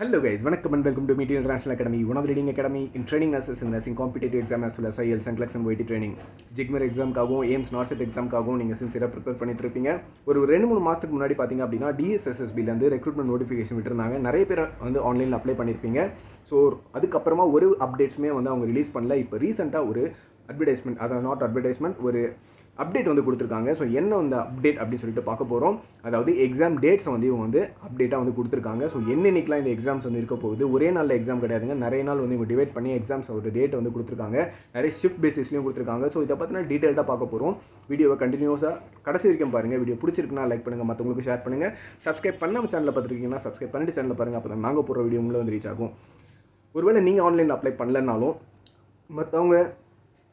Hello guys வணக்கம் and welcome to meet international academy one of leading academy in training nurses in nursing competitive exam as as well as IELTS and CLEX JIPMER எக்ஸாம்க்காகவும் AIIMS NORCET எக்ஸாம்க்காகவும் நீங்கள் சின்சியராக prepare பண்ணிட்டு இருப்பீங்க. ஒரு ரெண்டு மூணு மாதத்துக்கு முன்னாடி பார்த்தீங்க அப்படின்னா டிஎஸ்எஸ்எஸ்பிலேருந்து ரெக்ரூட்மெண்ட் நோட்டிஃபிகேஷன் விட்டுருந்தாங்க. நிறைய பேர் வந்து ஆன்லைனில் அப்ளை பண்ணியிருப்பீங்க ஸோ அதுக்கப்புறமா ஒரு அப்டேட்ஸுமே வந்து அவங்க ரிலீஸ் பண்ணல. இப்போ ரீசெண்டாக ஒரு அட்வர்டைஸ்மெண்ட் அதாவது நாட் அட்வர்டைஸ்மெண்ட் ஒரு அப்டேட் வந்து கொடுத்துருக்காங்க. ஸோ என்ன அந்த அப்டேட் அப்படின்னு சொல்லிட்டு பார்க்க போகிறோம் அதாவது எக்ஸாம் டேட்ஸை வந்து இவங்க வந்து அப்டேட்டாக வந்து கொடுத்துருக்காங்க. ஸோ என்னென்னைக்கெலாம் இந்த எக்ஸாம்ஸ் வந்து இருக்க போகுது? ஒரே நாளில் எக்ஸாம் கிடையாதுங்க. நிறைய நாள் வந்து இவங்க டிவைட் பண்ணி எக்ஸாம்ஸ் ஒரு டேட் வந்து கொடுத்துருக்காங்க. நிறைய ஷிஃப்ட் பேசிஸ்லையும் கொடுத்துருக்காங்க. ஸோ இதை பற்றின டீட்டெயில்டாக பார்க்க போகிறோம் வீடியோவை கண்டினியூஸாக கடைசி வரைக்கும் பாருங்கள் வீடியோ பிடிச்சிருக்குன்னா லைக் பண்ணுங்கள் மற்றவங்களுக்கு ஷேர் பண்ணுங்கள் சப்ஸ்கிரைப் பண்ணாம சேனலில் பார்த்துருக்கீங்கன்னா சப்ஸ்கிரைப் பண்ணிட்டு சேனலில் பாருங்கள் அப்போ நாங்கள் போகிற வீடியோ உங்களை வந்து ரீச் ஆகும். ஒருவேளை நீங்கள் ஆன்லைனில் அப்ளை பண்ணலனாலும் மற்றவங்க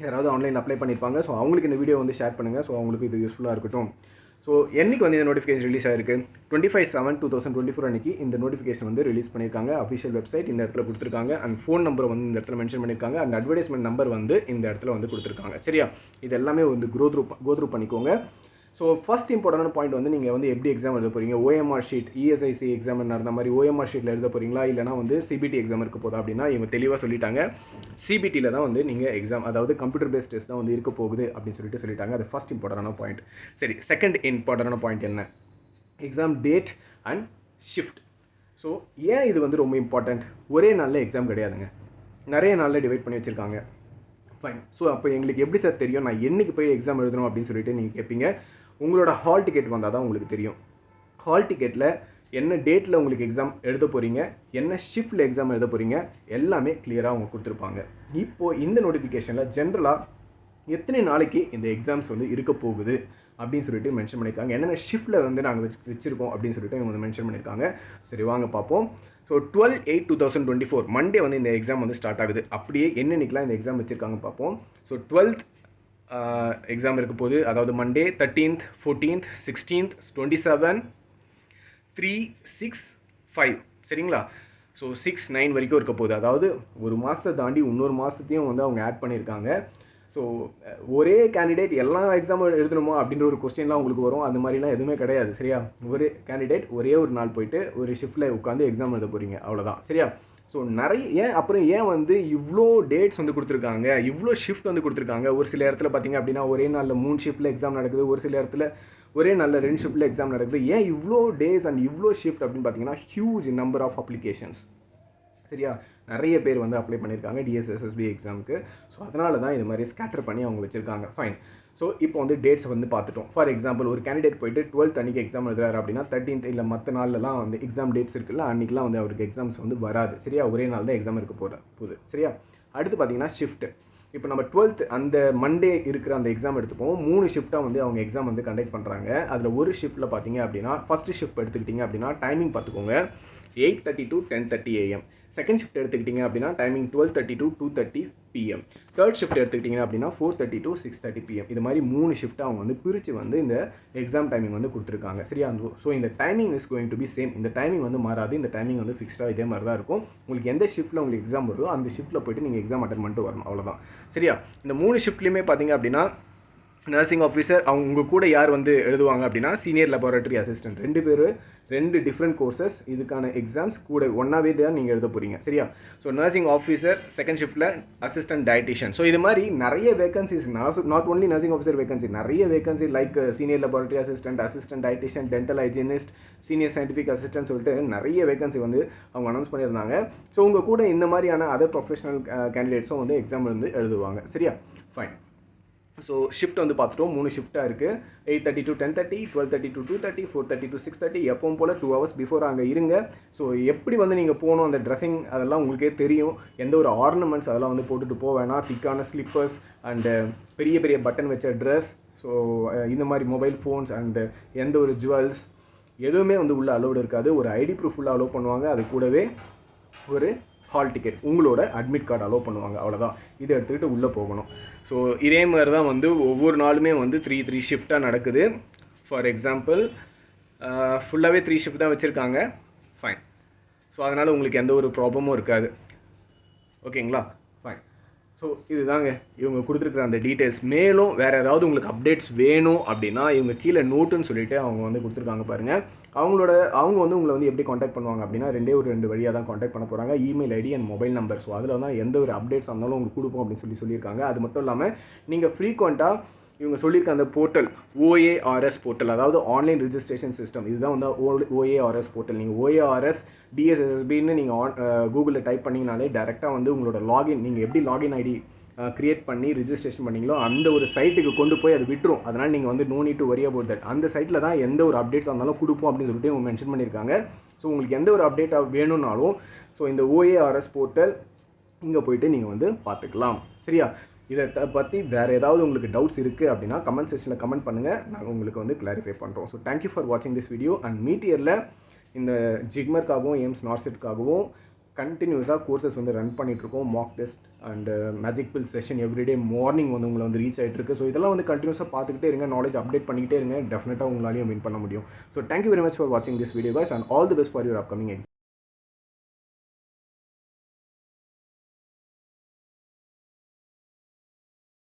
யாராவது ஆன்லைன் அப்ளை பண்ணியிருப்பாங்க ஸோ அவங்களுக்கு இந்த வீடியோ வந்து ஷேர் பண்ணுங்கள் ஸோ அவங்களுக்கு இது யூஸ்ஃபுல்லாக இருக்கட்டும். ஸோ என்னைக்கு வந்து இந்த நோட்டிஃபிகேஷன் ரிலீஸ் ஆயிருக்கு? Twenty five seven two thousand twenty four அன்றைக்கி இந்த நோட்டிஃபிகேஷன் வந்து ரிலீஸ் பண்ணியிருக்காங்க அஃபிஷியல் வெப்சைட் இந்த இடத்துல கொடுத்துருக்காங்க. அண்ட் ஃபோன் நம்பர் வந்து இந்த இடத்துல மென்ஷன் பண்ணியிருக்காங்க அண்ட் அட்வர்டைஸ்மெண்ட் நம்பர் வந்து இந்த இடத்துல வந்து கொடுத்துருக்காங்க. சரியா? இது எல்லாமே வந்து க்ரோ த்ரூ கோ த்ரூ பண்ணிக்கோங்க. ஸோ ஃபஸ்ட் இம்பார்ட்டன்டான பாயிண்ட் வந்து நீங்கள் வந்து எப்படி எக்ஸாம் எழுத போகிறீங்க ஓஎம்ஆர் ஷீட் இஎஸ்ஐசி எக்ஸாம் நடந்த மாதிரி ஓஎம்ஆர் ஷீட்டில் எழுத போகிறீங்களா இல்லைனா வந்து சிபிடி எக்ஸாம் இருக்க போதா அப்படின்னா இவங்க தெளிவாக சொல்லிட்டாங்க. சிபிடியில் தான் வந்து நீங்கள் எக்ஸாம் அதாவது கம்ப்யூட்டர் பேஸ்ட் டெஸ்ட் தான் வந்து இருக்க போகுது அப்படின்னு சொல்லிட்டு சொல்லிட்டாங்க. அது ஃபஸ்ட் இம்பார்ட்டன்டான பாயிண்ட் சரி செகண்ட் இம்பார்ட்டன்டான பாயிண்ட் என்ன? Exam date and shift so ஏன் இது வந்து ரொம்ப இம்பார்ட்டண்ட் ஒரே நாளில் எக்ஸாம் கிடையாதுங்க. நிறைய நாளில் டிவைட் பண்ணி வச்சுருக்காங்க. ஃபைன் ஸோ அப்போ எங்களுக்கு எப்படி சார் தெரியும்? நான் என்னைக்கு போய் எக்ஸாம் எழுதணும் அப்படின்னு சொல்லிட்டு நீங்கள் கேட்பீங்க உங்களோட ஹால் டிக்கெட் வந்தால் தான் உங்களுக்கு தெரியும். ஹால் டிக்கெட்டில் என்ன டேட்டில் உங்களுக்கு எக்ஸாம் எழுத போகிறீங்க என்ன ஷிஃப்டில் எக்ஸாம் எழுத போகிறீங்க எல்லாமே கிளியராக அவங்க கொடுத்துருப்பாங்க. இப்போது இந்த நோட்டிஃபிகேஷனில் ஜென்ரலாக எத்தனை நாளைக்கு இந்த எக்ஸாம்ஸ் வந்து இருக்க போகுது அப்படின்னு சொல்லிட்டு மென்ஷன் பண்ணியிருக்காங்க என்னென்ன ஷிஃப்ட்டில் வந்து நாங்கள் வச்சு வச்சிருக்கோம் அப்படின்னு சொல்லிட்டு இவங்க வந்து மென்ஷன் பண்ணியிருக்காங்க சரி வாங்க பார்ப்போம். So twelve eight two thousand twenty four Monday வந்து இந்த எக்ஸாம் வந்து ஸ்டார்ட் ஆகுது. அப்படியே என்னென்னைக்கெலாம் இந்த எக்ஸாம் வச்சிருக்காங்க பார்ப்போம். ஸோ டுவெல்த் எக்ஸாம் இருக்க போகுது அதாவது Monday thirteenth fourteenth sixteenth twenty seven three six five சரிங்களா? ஸோ சிக்ஸ் நைன் வரைக்கும் இருக்க போகுது. அதாவது ஒரு மாதத்தை தாண்டி இன்னொரு மாதத்தையும் வந்து அவங்க ஆட் பண்ணியிருக்காங்க. ஸோ ஒரே கேண்டிடேட் எல்லா எக்ஸாமும் எழுதணுமா அப்படின்ற ஒரு கொஸ்டின்லாம் உங்களுக்கு வரும். அந்த மாதிரிலாம் எதுவுமே கிடையாது சரியா? ஒரு கேண்டிடேட் ஒரே ஒரு நாள் போயிட்டு ஒரு ஷிஃப்ட்டில் உட்காந்து எக்ஸாம் எழுத போகிறீங்க அவ்வளோதான் சரியா? ஸோ நிறைய ஏன் அப்புறம் ஏன் வந்து இவ்வளோ டேட்ஸ் வந்து கொடுத்துருக்காங்க? இவ்வளோ ஷிஃப்ட் வந்து கொடுத்துருக்காங்க? ஒரு சில இடத்துல பார்த்தீங்க அப்படின்னா ஒரே நாளில் மூணு ஷிஃப்ட்டில் எக்ஸாம் நடக்குது. ஒரு சில இடத்துல ஒரே நாளில் ரெண்டு ஷிஃப்ட்டில் எக்ஸாம் நடக்குது. ஏன் இவ்வளோ டேஸ் அண்ட் இவ்வளோ ஷிஃப்ட் அப்படின்னு பார்த்தீங்கன்னா ஹியூஜ் நம்பர் ஆஃப் அப்ளிகேஷன்ஸ் சரியா? நிறைய பேர் வந்து அப்ளை பண்ணியிருக்காங்க டிஎஸ்எஸ்எஸ்பி எக்ஸாமுக்கு ஸோ அதனால தான் இது மாதிரி ஸ்கேட்டர் பண்ணி அவங்க வச்சுருக்காங்க. ஃபைன் ஸோ இப்போ வந்து டேட்ஸ் வந்து பார்த்துட்டோம். ஃபார் எக்ஸாம்பிள் ஒரு கேண்டிடேட் போயிட்டு டுவெல்த் அன்றைக்கி எக்ஸாம் எழுதுறாரு அப்படின்னா தேர்ட்டீன்த் இல்லை மற்ற நாள்லலாம் வந்து எக்ஸாம் டேட்ஸ் இருக்குல்ல அன்றைக்கெலாம் வந்து அவருக்கு எக்ஸாம்ஸ் வந்து வராது. சரியா? ஒரே நாள் தான் எக்ஸாம் இருக்க போகிற போகுது. சரியா? அடுத்து பார்த்தீங்கன்னா ஷிஃப்ட் இப்போ நம்ம டுவெல்த் அந்த மண்டே இருக்கிற அந்த எக்ஸாம் எடுத்துப்போம். மூணு ஷிஃப்ட்டாக வந்து அவங்க எக்ஸாம் வந்து கண்டக்ட் பண்ணுறாங்க அதில் ஒரு ஷிஃப்ட்டில் பார்த்தீங்க அப்படின்னா ஃபஸ்ட் ஷிஃப்ட் எடுத்துக்கிட்டிங்க அப்படின்னா டைமிங் பார்த்துக்கோங்க eight thirty to ten thirty AM second shift எடுத்துக்கிட்டிங்க அப்படின்னா timing twelve thirty to two thirty PM third shift எடுத்துக்கிட்டிங்க அப்படின்னா four thirty to six thirty PM இது மாதிரி மூணு ஷிஃப்ட் அவங்க வந்து பிரித்து வந்து இந்த எக்ஸாம் டைமிங் வந்து கொடுத்துருக்காங்க. சரியா? ஸோ இந்த timing is going to be same இந்த டைமிங் வந்து மாறாது. இந்த டைமிங் வந்து ஃபிக்ஸ்டாக இதே மாதிரி தான் இருக்கும். உங்களுக்கு எந்த ஷிஃப்ட்டில் உங்களுக்கு எக்ஸாம் வருதோ அந்த ஷிஃப்ட்டில் போயிட்டு நீங்கள் எக்ஸாம் அட்டன் பண்ணிட்டு வரணும். அவ்வளோதான் சரியா? இந்த மூணு ஷிஃப்ட்லையுமே பார்த்தீங்க அப்படின்னா நர்சிங் ஆஃபீஸர் அவங்க கூட யார் வந்து எழுதுவாங்க அப்படின்னா சீனியர் லெபார்ட்டரி அசிஸ்டன்ட் ரெண்டு பேர் ரெண்டு டிஃப்ரெண்ட் கோர்சஸ் இதுக்கான எக்ஸாம்ஸ் கூட ஒன்றாவே தான் நீங்கள் எழுத போகிறீங்க சரியா? ஸோ நர்சிங் ஆஃபீஸர் செகண்ட் ஷிஃப்ட்டில் அசிஸ்டன்ட் டயட்டிஷியன் ஸோ இது மாதிரி நிறைய vacancies not only nursing officer vacancy நிறைய vacancy like senior laboratory assistant assistant dietician dental hygienist senior scientific assistant சொல்லிட்டு நிறைய வேகன்சி வந்து அவங்க அனௌன்ஸ் பண்ணியிருந்தாங்க. ஸோ உங்கள் கூட இந்த மாதிரியான அதர் ப்ரொஃபஷனல் கேண்டிடேட்ஸும் வந்து எக்ஸாம் வந்து எழுதுவாங்க. சரியா? ஃபைன் ஸோ ஷிஃப்ட் வந்து பார்த்துட்டோம். மூணு ஷிஃப்ட்டாக இருக்குது eight thirty to ten thirty twelve thirty to two thirty four thirty to six thirty எப்பவும் போல் டூ ஹவர்ஸ் பிஃபோர் அங்கே இருங்க. ஸோ எப்படி வந்து நீங்கள் போகணும் அந்த ட்ரெஸ்ஸிங் அதெல்லாம் உங்களுக்கே தெரியும். எந்த ஒரு ஆர்னமெண்ட்ஸ் அதெல்லாம் வந்து போட்டுட்டு போக வேணாம். திக்கான ஸ்லிப்பர்ஸ் அண்டு பெரிய பெரிய பட்டன் வச்ச ட்ரெஸ் ஸோ இந்த மாதிரி மொபைல் ஃபோன்ஸ் அண்டு எந்த ஒரு ஜுவல்ஸ் எதுவுமே வந்து உள்ளே அலோடு இருக்காது. ஒரு ஐடி ப்ரூஃப் ஃபுல்லாக அலோவ் பண்ணுவாங்க. அது கூடவே ஒரு ஹால் டிக்கெட் உங்களோட அட்மிட் கார்டு அலோவ் பண்ணுவாங்க. அவ்வளோதான் இதை எடுத்துக்கிட்டு உள்ளே போகணும். ஸோ இதே மாதிரி தான் வந்து ஒவ்வொரு நாளுமே வந்து த்ரீ த்ரீ ஷிஃப்டாக நடக்குது. ஃபார் எக்ஸாம்பிள் ஃபுல்லாகவே த்ரீ ஷிஃப்ட் தான் வச்சுருக்காங்க. ஃபைன் ஸோ அதனால் உங்களுக்கு எந்த ஒரு ப்ராப்ளமும் இருக்காது. ஓகேங்களா ஸோ இதுதாங்க. இவங்க கொடுத்துருக்குற அந்த டீட்டெயில்ஸ் மேலும் வேறு ஏதாவது உங்களுக்கு அப்டேட்ஸ் வேணும் அப்படின்னா இவங்க கீழே நோட்டுன்னு சொல்லிட்டு அவங்க வந்து கொடுத்துருக்காங்க பாருங்கள் அவங்களோட அவங்க வந்து உங்களை வந்து எப்படி காண்டாக்ட் பண்ணுவாங்க அப்படின்னா ரெண்டே ஒரு ரெண்டு வழியாக தான் காண்டாக்ட் பண்ண போகிறாங்க email ID and mobile number so அதில் தான் எந்த ஒரு அப்டேட்ஸ் இருந்தாலும் உங்களுக்கு கொடுப்போம் அப்படின்னு சொல்லி சொல்லியிருக்காங்க. அது மட்டும் இல்லாமல் நீங்கள் ஃப்ரீக்வெண்ட்டாக இவங்க சொல்லியிருக்க அந்த போர்ட்டல் ஓஏஆர்எஸ் போர்ட்டல் அதாவது ஆன்லைன் ரிஜிஸ்ட்ரேஷன் சிஸ்டம் இதுதான் வந்து ஓ ஓஏஆர்எஸ் போர்ட்டல். நீங்கள் ஓஏஆர்எஸ் டிஎஸ்எஸ்பின்னு நீங்கள் ஆன் கூகுளில் டைப் பண்ணிங்கனாலே டேரெக்டாக வந்து உங்களோட லாகின் நீங்கள் எப்படி லாகின் ஐடி க்ரியேட் பண்ணி ரிஜிஸ்ட்ரேஷன் பண்ணீங்களோ அந்த ஒரு சைட்டுக்கு கொண்டு போய் அது விட்டுரும். அதனால் நீங்கள் வந்து no need to worry about that அந்த சைட்டில் தான் எந்த ஒரு அப்டேட்ஸ் இருந்தாலும் கொடுப்போம் அப்படின்னு சொல்லிட்டு இவங்க மென்ஷன் பண்ணியிருக்காங்க. ஸோ உங்களுக்கு எந்த ஒரு அப்டேட்டாக வேணும்னாலும் ஸோ இந்த ஓஏஆர்எஸ் போர்ட்டல் இங்கே போயிட்டு நீங்கள் வந்து பார்த்துக்கலாம். சரியா? இதை பற்றி வேறு ஏதாவது உங்களுக்கு டவுட்ஸ் இருக்குது அப்படின்னா கமெண்ட் செக்ஷனில் கமெண்ட் பண்ணுங்கள் நாங்கள் உங்களுக்கு வந்து கிளாரிஃபை பண்ணுறோம் ஸோ தேங்க்யூ ஃபார் வாட்சிங் திஸ் வீடியோ அண்ட் மீட்டியரில் இந்த ஜிக்மர்க்காகவும் எய்ம்ஸ் நார்செட்காகவும் கண்டினியூஸாக கோர்சஸ் வந்து ரன் பண்ணிகிட்ருக்கோம் mock test and magic pill session everyday morning வந்து உங்களை வந்து ரீச் ஆகிட்டு இருக்கு. ஸோ இதெல்லாம் வந்து கண்டினியூஸாக பார்த்துக்கிட்டே இருங்க. நாலேஜ் அப்டேட் பண்ணிக்கிட்டே இருங்க. டெஃபினட்டாக உங்களாலையும் வின் பண்ண முடியும். So thank you very much for வாட்சிங் this video guys. And all the best for your upcoming exam